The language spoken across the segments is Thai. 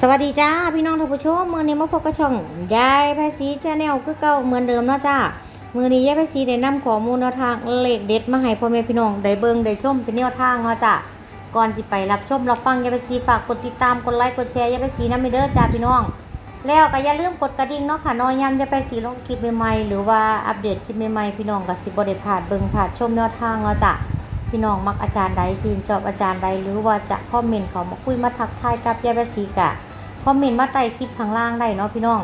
สวัสดีจ้าพี่น้องท่านผู้ชมมือนี้มาพบกับช่องยายไพศรีชาแนลคือเก่าเหมือนเดิมเนาะจ้ามือนี้ยายไพศรีได้นำข้อมูลแนวทางเลขเด็ดมาให้พ่อแม่พี่น้องได้เบิ่งได้ชมเป็นแนวทางเนาะจ้าก่อนสิไปรับชมรับฟังยายไพศรีฝากกดติดตามกดไลค์กดแชร์ยายไพศรีนำเด้อจ้าพี่น้อง แล้วก็อย่าลืมกดกระดิ่งเนาะค่ะเนอยามจะไปสีลงคลิปใหม่ๆหรือว่าอัปเดตคลิปใหม่ๆพี่น้องก็สิบ่ได้พลาดเบิ่งพลาดชมแนวทางเนาะจ้ะ พี่น้องมักอาจารย์ใดชื่นชอบอาจารย์ใดหรือว่าจะคอมเมนต์เขามาคุยมาทักทายกับยายแปสีกะคอมเมนต์มาใต้คลิปข้างล่างได้เนาะพี่น้อง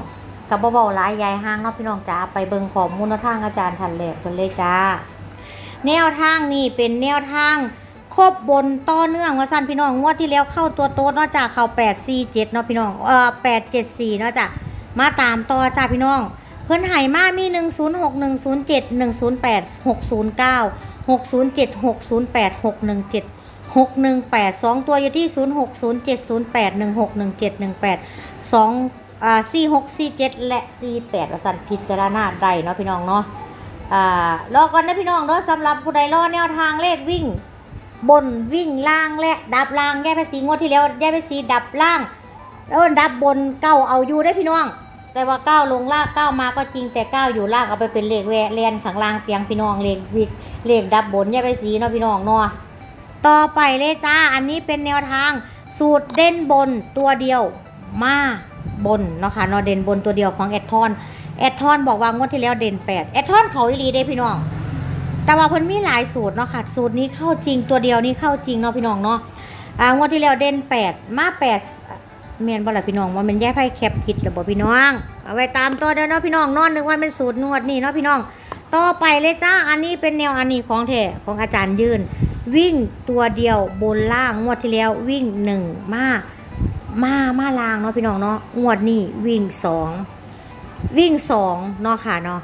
กับเบาๆหลายยายห้างเนาะพี่น้องจ้าไปเบิ่งข้อมูลแนวทางอาจารย์ทันแหลกเพิ่นเลยจ้า แนวทางนี่เป็นแนวทางครบบนต่อเนื่องว่าสั้นพี่น้องงวดที่แล้วเข้าตัวโต๊ดเนาะจ้ะเข้า8 4 7เนาะพี่น้องเอ่อ8 7 4เนาะจ้ะมาตามต่อจ้าพี่น้อง เพิ่นหายมามี 106 107 108 609 607 608 617 618 2ตัวอยู่ที่060708 1617 18 2อ่า4647และ48ว่าสั่นพิจารณาได้เนาะพี่น้องเนาะอ่ารอก่อนนะพี่น้องเนาะสำหรับผู้ใดรอแนวทางเลขวิ่ง บนวิ่งล่างและดับล่างแย่ไปสีงวดที่แล้วแย่ไปสีดับล่างแล้วดับบนเก้าเอาอยู่ได้พี่น้อง แต่ว่าเก้าลงล่างเก้ามาก็จริงแต่เก้าอยู่ล่างเอาไปเป็นเลขแวะแลนข้างล่างเปียงพี่น้องเลขวิ เลขดับบนแย่ไปสีเนาะพี่น้องเนาะต่อไปเลยจ้า อันนี้เป็นแนวทางสูตรเด่นบนตัวเดียวมาบนเนาะค่ะเนาะเด่นบนตัวเดียวของแอดทอนแอดทอนบอกว่างวดที่แล้วเด่น8แอดทอนเขาอีหลีเด้พี่น้อง แต่ว่าเพิ่นมีหลายสูตรเนาะค่ะ สูตรนี้เข้าจริงตัวเดียวนี้เข้าจริงเนาะพี่น้องเนาะอ่างวดที่แล้วเด่น8มา8เมียนบ่ล่ะพี่น้องว่ามันแย่ไพ่แคปผิดหรือบ่พี่น้อง เอาไว้ตามตัวเด้อเนาะพี่น้องนอนนึกว่าเป็นสูตรนวดนี่เนาะพี่น้อง ต่อไปเลยจ้า อันนี้เป็นแนวอันนี้ของแท้ของอาจารย์ยืน วิ่งตัวเดียวบนล่างงวดที่แล้ววิ่งหนึ่งมามามาล่างเนาะพี่น้องเนาะงวดนี้วิ่งสองวิ่งสองเนาะค่ะเนาะ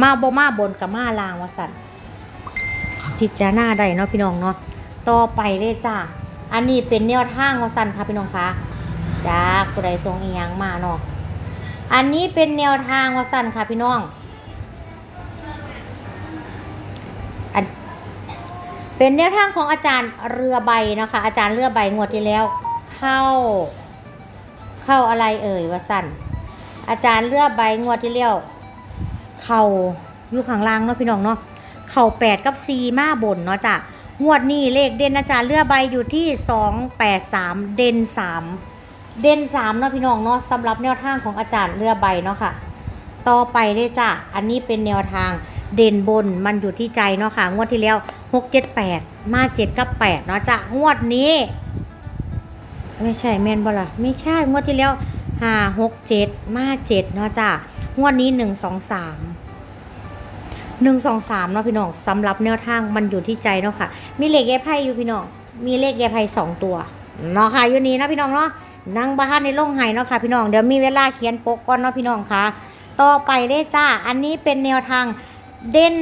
มาบมาบนกับมาลางวสันพิจารณาได้เนาะพี่น้องเนาะต่อไปเลยจ้าอันนี้เป็นแนวทางวสันค่ะพี่น้องคะจ้าผู้ใดทรงเอียงมาเนาะอันนี้เป็นแนวทางวสันค่ะพี่น้อง เป็นแนวทางของอาจารย์เรือใบนะคะ อาจารย์เรือใบงวดที่แล้ว เข้า เข้าอะไรเอ่ยว่าสันอาจารย์เลือใบงวดที่เลี้ยวเข่าอยู่ข้างล่างเนาะพี่น้องเนาะเข่าแปดกับซีมาบนเนาะจ้ะงวดนี้เลขเด่นอาจารย์เลือใบอยู่ที่สองแปดสามเด่นสามเด่นสามเนาะพี่น้องเนาะสำหรับแนวทางของอาจารย์เลือใบเนาะค่ะ ต่อไปเลยจ้ะอันนี้เป็นแนวทางเด่นบนมันอยู่ที่ใจเนาะค่ะงวดที่แล้ว หกเจ็ดแปดมาเจ็ดกับแปดเนาะจ้ะงวดนี้ ไม่ใช่แมนบ่ล่ะไม่ใช่งวดที่แล้วห้าหกเจ็ดมาเจ็ดเนาะจ้างวดนี้หนึ่งสองสามหนึ่งสองสามเนาะพี่น้องสำหรับแนวทางมันอยู่ที่ใจเนาะค่ะ มีเลขแย่ไพ่อยู่พี่น้องมีเลขแย่ไพ่สองตัวเนาะค่ะอยู่นี้นะพี่น้องเนาะนั่งบ้านในโล่งไห้เนาะค่ะพี่น้องเดี๋ยวมีเวลาเขียนปกก่อนเนาะพี่น้องค่ะ ต่อไปเลยจ้าอันนี้เป็นแนวทางเด่น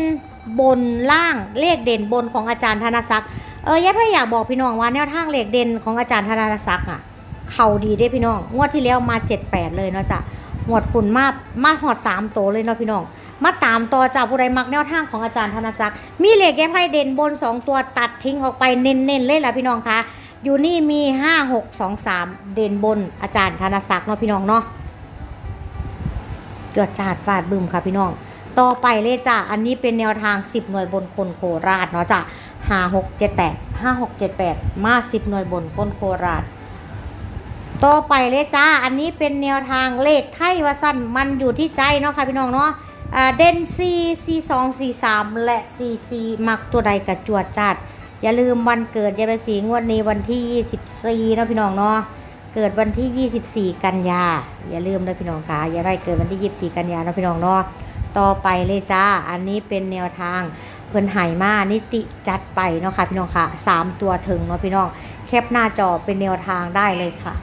บนล่างเลขเด่นบนของอาจารย์ธนศักดิ์เออแย่ไพ่อยากบอกพี่น้องว่าแนวทางเลขเด่นของอาจารย์ธนศักดิ์อะเข่าดีได้พี่น้องงวดที่แล้วมาเจ็ดแปดเลยเนาะจ้ะงวดปุ่นมามาหอดสามโตเลยเนาะพี่น้อง มาตามต่อจากผู้ใดมักแนวทางของอาจารย์ธนศักดิ์มีเล็กแก้ไพ่เด่นบนสองตัวตัดทิ้งออกไปเน้นๆเลยล่ะพี่น้องคะอยู่นี่มีห้าหกสองสามเด่นบนอาจารย์ธนศักดิ์เนาะพี่น้องเนาะเกิดจาดฟาดบึมค่ะพี่น้อง ต่อไปเลยจ้ะ อันนี้เป็นแนวทาง 10 หน่วยบนคนโคราชเนาะจ้ะหาหกเจ็ดแปดห้าหกเจ็ดแปดมาสิบหน่วยบนคนโคราชต่อไปเลยจ้า อันนี้เป็นแนวทางเลขไทยวาสั้นมันอยู่ที่ใจเนาะค่ะพี่น้องเนาะเด่นซีซีสองซีสามและซีซีมักตัวใดกระจวดจัด อย่าลืมวันเกิดยายไปสีงวดนี้วันที่24เนาะพี่น้องเนาะเกิดวันที่24กันยาอย่าลืมนะพี่น้องค่ะอย่าได้เกิดวันที่24กันยาเนาะพี่น้องเนาะ ต่อไปเลยจ้า อันนี้เป็นแนวทางเพิ่นไหมานิติจัดไปเนาะค่ะพี่น้องค่ะสามตัวถึงเนาะพี่น้อง แคปหน้าจอเป็นแนวทางได้เลยค่ะ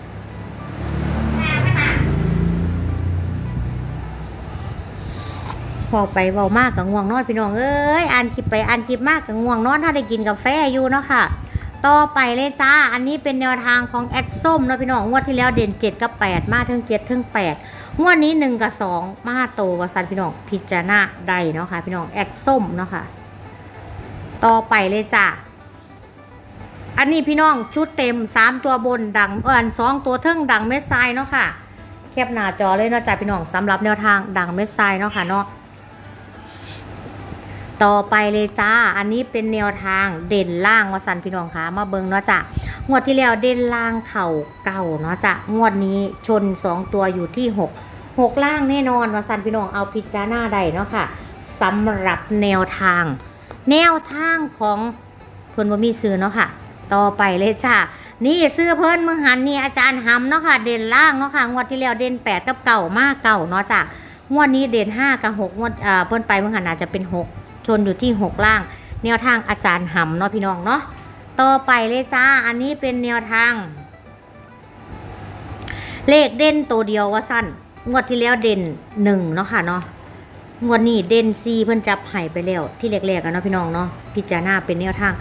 พอไปเบามากกับง่วงนอนพี่น้องเอ้ยอ่านคลิปไปอ่านคลิปมากกับง่วงนอนถ้าได้กินกาแฟอยู่เนาะค่ะ ต่อไปเลยจ้า อันนี้เป็นแนวทางของแอดส้มเนาะพี่น้องงวดที่แล้วเด่น7กับ8มาถึง7ถึง8 งวดนี้ 1 กับ 2 มาโตกับสันพี่น้องพิจารณาได้เนาะค่ะพี่น้องแอดส้มเนาะค่ะต่อไปเลยจ้าอันนี้พี่น้องชุดเต็ม 3 ตัวบนดังเอินสองตัวเทิงดังเม็ดทรายเนาะค่ะแคบหน้าจอเลยเนาะจ้ะพี่น้องสำหรับแนวทางดังเม็ดทรายเนาะค่ะเนาะต่อไปเลยจ้า อันนี้เป็นแนวทางเด่นล่างวสันพี่น้องคะมาเบิงเนาะจ้ะ งวดที่แล้วเด่นล่างเข่าเก่าเนาะจ้ะงวดนี้ชน 2 ตัวอยู่ที่ 6 6 ล่างแน่นอนวสันพี่น้องเอาพิจารณาได้เนาะค่ะสำหรับแนวทาง แนวทางของเพิ่นบ่มีซื้อเนาะค่ะ ต่อไปเลยจ้านี่ซื้อเพิ่นเมืองหันนี่อาจารย์หำเนาะค่ะ เด่นล่างเนาะค่ะงวดที่แล้วเด่นแปดกับเก่ามากเก่าเนาะจ้ะงวดนี้เด่นห้ากับหกงวดอ่าเพิ่นไปเมืองหันอาจจะเป็นหกชนอยู่ที่หกล่าง แนวทางอาจารย์หำเนาะพี่น้องเนาะ ต่อไปเลยจ้า อันนี้เป็นแนวทาง เลขเด่นตัวเดียวว่าสั้น งวดที่แล้วเด่นหนึ่งเนาะค่ะเนาะ งวดนี้เด่นซีเพิ่นจับไห้ไปแล้ว ที่แรกๆกันเนาะพี่น้องเนาะ พิจารณาเป็นแนวทาง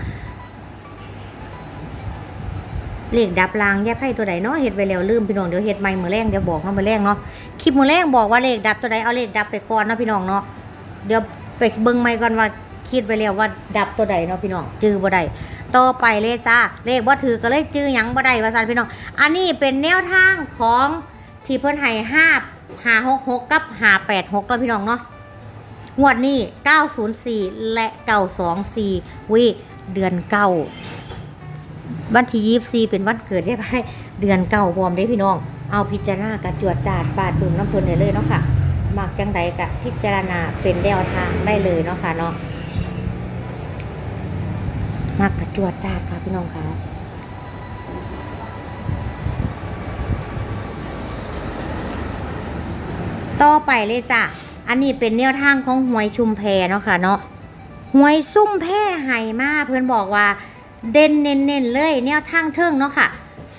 เลขดับรางแยกไพ่ตัวใดเนาะเฮ็ดไว้แล้วลืมพี่น้องเดี๋ยวเฮ็ดใหม่มื้อแรงเดี๋ยวบอกเนาะมือแรงเนาะ คลิปมื้อแรงบอกว่าเลขดับตัวใดเอาเลขดับไปก่อนเนาะพี่น้องเนาะ เดี๋ยวไปเบิ่งใหม่ก่อนว่าคิดไว้แล้วว่าดับตัวใดเนาะพี่น้องจื้อบ่ได้ ต่อไปเลยจ้าเลขบ่ถือก็เลยจื้อหยังบ่ได้ว่าซั่นพี่น้อง อันนี้เป็นแนวทางของที่เพิ่นให้5 566กับ586เนาะพี่น้องเนาะงวดนี้ 904 และ 924วิเดือนเก้าวันที่ยี่สี่เป็นวันเกิดใช่ไหมเดือนเก่าพร้อมได้พี่น้อง เอาพิจารณากับจวดจาดบาดดุมน้ำเพลินได้เลยเนาะค่ะมักจังใดกับพิจารณาเป็นแนวทางได้เลยเนาะค่ะเนาะ มักกับจวดจาค่ะพี่น้องค่ะต่อไปเลยจ้ะ อันนี้เป็นแนวทางของหวยชุมแพเนาะค่ะเนาะหวยซุ่มแพร่ไห่มาเพื่อนบอกว่า เด่นเน้นๆเลยแนวทางเทิงเนาะค่ะ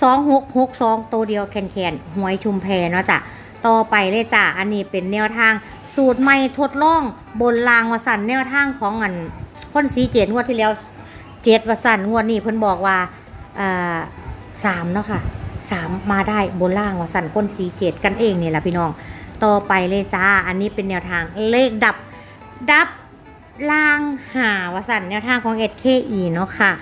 สองหกหกสองตัวเดียวแคนแคนๆหวยชุมแพเนาะจ้ะต่อไปเลยจ้ะ อันนี้เป็นแนวทางสูตรใหม่ทดลองบนรางวสันแนวทางของอันคนสีเจ็ดงวดที่แล้ว เจ็ดวสันงวดนี้เพิ่นบอกว่าสามเนาะค่ะสามมาได้บนล่างวสันก้นสีเจ็ดกันเองเนี่ยแหละพี่น้องต่อไปเลยจ้า อันนี้เป็นแนวทางเลขดับดับล่างหาวสันแนวทางของ SKE เนาะค่ะ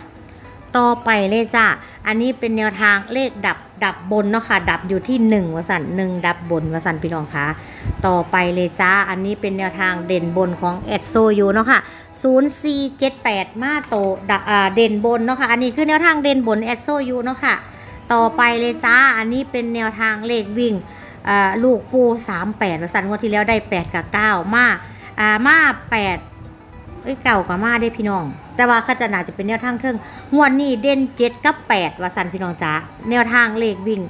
ต่อไปเลยจ้ะอันนี้เป็นแนวทางเลขดับดับบนเนาะค่ะดับอยู่ที่1วสันหนึ่งดับบนวสันพี่น้องคะต่อไปเลยจ้าอันนี้เป็นแนวทางเด่นบนของ s อ u เนาะค่ะ0478 มาโตดับเด่นบนเนาะค่ะอันนี้คือแนวทางเด่นบน s อ u เนาะค่ะต่อไปเลยจ้าอันนี้เป็นแนวทางเลขวิ่งลูกปู38วสันงวดที่แล้วได้ 8 กับ 9 มาอ่ามา8 เอ้ยเก่ากว่ามาได้พี่น้อง แต่ว่าข้าจะน่าจะเป็นแนวทางเทิงงวดนี้เด่นเจ็ดกับแปดว่าสันพี่น้องจ๋าแนวทางเลขวิ่ง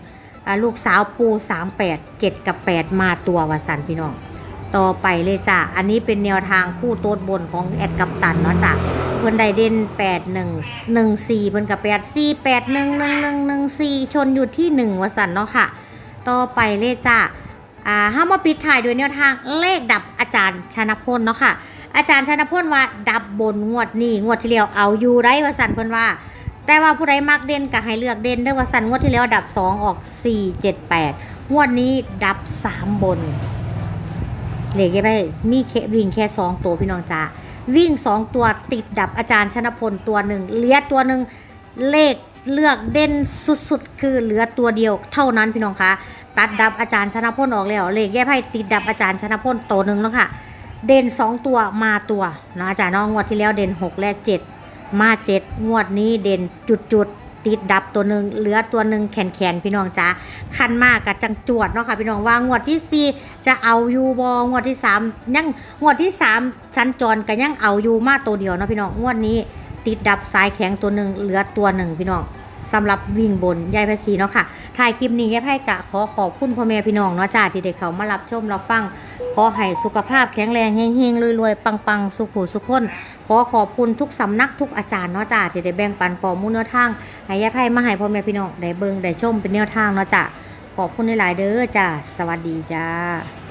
ลูกสาวปูสามแปดเจ็ดกับแปดมาตัวว่าสันพี่น้อง ต่อไปเลยจ้ะอันนี้เป็นแนวทางคู่โต๊ดบนของแอดกับตันเนาะจ้ะเพิ่นได้เด่นแปดหนึ่งหนึ่งสี่เพิ่นกับแปดสี่แปดหนึ่งหนึ่งหนึ่งหนึ่งสี่ชนอยู่ที่หนึ่งว่าสันเนาะค่ะ ต่อไปเลยจ้ะอ่าห้ามาปิดถ่ายด้วยแนวทางเลขดับอาจารย์ชนะพลเนาะค่ะ อาจารย์ชนะพลว่าดับบนงวดนี้งวดที่แล้วเอาอยู่ได้ว่าสันเพิ่นว่า แต่ว่าผู้ใดมักเด่นก็ให้เลือกเด่นเด้อว่าสันงวดที่แล้วดับ 2 ออก 4 7 8 งวดนี้ดับ 3 บนเหล็กยังไงมีแค่วิ่งแค่ 2 ตัวพี่น้องจ้าวิ่ง 2 ตัวติดดับอาจารย์ชนะพลตัวหนึ่งเหลือตัวหนึ่งเลขเลือกเด่นสุดๆ คือเหลือตัวเดียวเท่านั้นพี่น้องคะตัดดับอาจารย์ชนะพลออกแล้วเลขแย่ไพ่ติดดับอาจารย์ชนะพลตัวหนึ่งแล้วค่ะ เด่น 2 ตัวมาตัวนะอาจารย์เน้องงวดที่แล้วเด่น 6 และ 7 มา 7 งวดนี้เด่นจุดจุดติดดับตัวหนึ่งเหลือตัวหนึ่งแขนแขนพี่น้องจ้าคันมากกับจังจวดเนาะค่ะพี่น้องว่างวดที่ 4 จะเอาอยู่บองวดที่3ยังงวดที่ 3 สัญจรกันยังเอาอยู่มาตัวเดียวเนาะพี่น้องงวดนี้ติดดับสายแข็งตัวหนึ่งเหลือตัวหนึ่งพี่น้อง สำหรับวิ่งบนยายภาษีเนาะค่ะถ่ายคลิปนี้ยายไพ่กะขอขอบคุณพ่อแม่พี่น้องเนาะจ้าที่ได้เขามารับชมรับฟังขอให้สุขภาพแข็งแรงเฮงๆรวยๆปังๆ สุขุสุขคนขอขอบคุณทุกสำนักทุกอาจารย์เนาะจ้าที่ได้แบ่งปันปอมูลแนวทางให้ยายไพ่มาให้พ่อแม่พี่น้องได้เบิ่งได้ชมเป็นแนวทางเนาะจ้าขอบคุณหลายๆเด้อจ้าสวัสดีจ้า